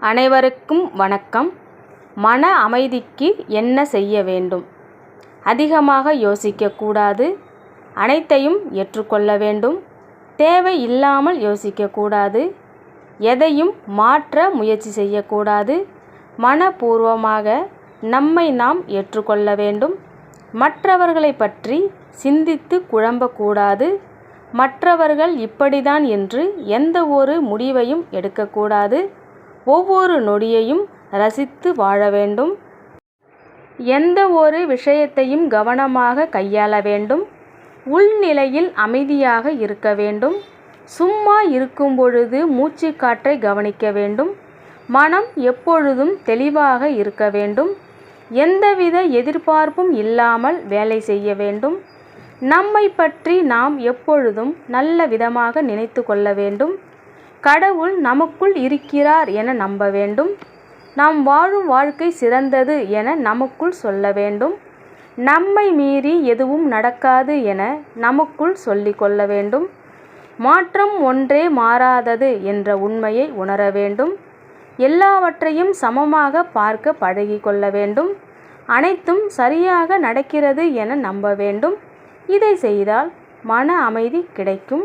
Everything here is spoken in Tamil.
அனைவருக்கும் வணக்கம். மன அமைதிக்கு என்ன செய்ய வேண்டும்? அதிகமாக யோசிக்கக்கூடாது. அனைத்தையும் ஏற்றுக்கொள்ள வேண்டும். தேவை இல்லாமல் யோசிக்கக்கூடாது. எதையும் மாற்ற முயற்சி செய்யக்கூடாது. மனப்பூர்வமாக நம்மை நாம் ஏற்றுக்கொள்ள வேண்டும். மற்றவர்களை பற்றி சிந்தித்து குழம்பக்கூடாது. மற்றவர்கள் இப்படிதான் என்று எந்த ஒரு முடிவையும் எடுக்கக்கூடாது. ஒவ்வொரு நொடியையும் ரசித்து வாழ வேண்டும். எந்த ஒரு விஷயத்தையும் கவனமாக கையாள வேண்டும். உள்நிலையில் அமைதியாக இருக்க வேண்டும். சும்மா இருக்கும் பொழுது மூச்சுக்காற்றை கவனிக்க வேண்டும். மனம் எப்பொழுதும் தெளிவாக இருக்க வேண்டும். எந்தவித எதிர்பார்ப்பும் இல்லாமல் வேலை செய்ய வேண்டும். நம்மை பற்றி நாம் எப்பொழுதும் நல்ல விதமாக நினைத்து கொள்ள வேண்டும். கடவுள் நமக்குள் இருக்கிறார் என நம்ப வேண்டும். நாம் வாழும் வாழ்க்கை சிறந்தது என நமக்குள் சொல்ல வேண்டும். நம்மை மீறி எதுவும் நடக்காது என நமக்குள் சொல்லிக்கொள்ள வேண்டும். மாற்றம் ஒன்றே மாறாதது என்ற உண்மையை உணர வேண்டும். எல்லாவற்றையும் சமமாக பார்க்க பழகி கொள்ள வேண்டும். அனைத்தும் சரியாக நடக்கிறது என நம்ப வேண்டும். இதை செய்தால் மன அமைதி கிடைக்கும்.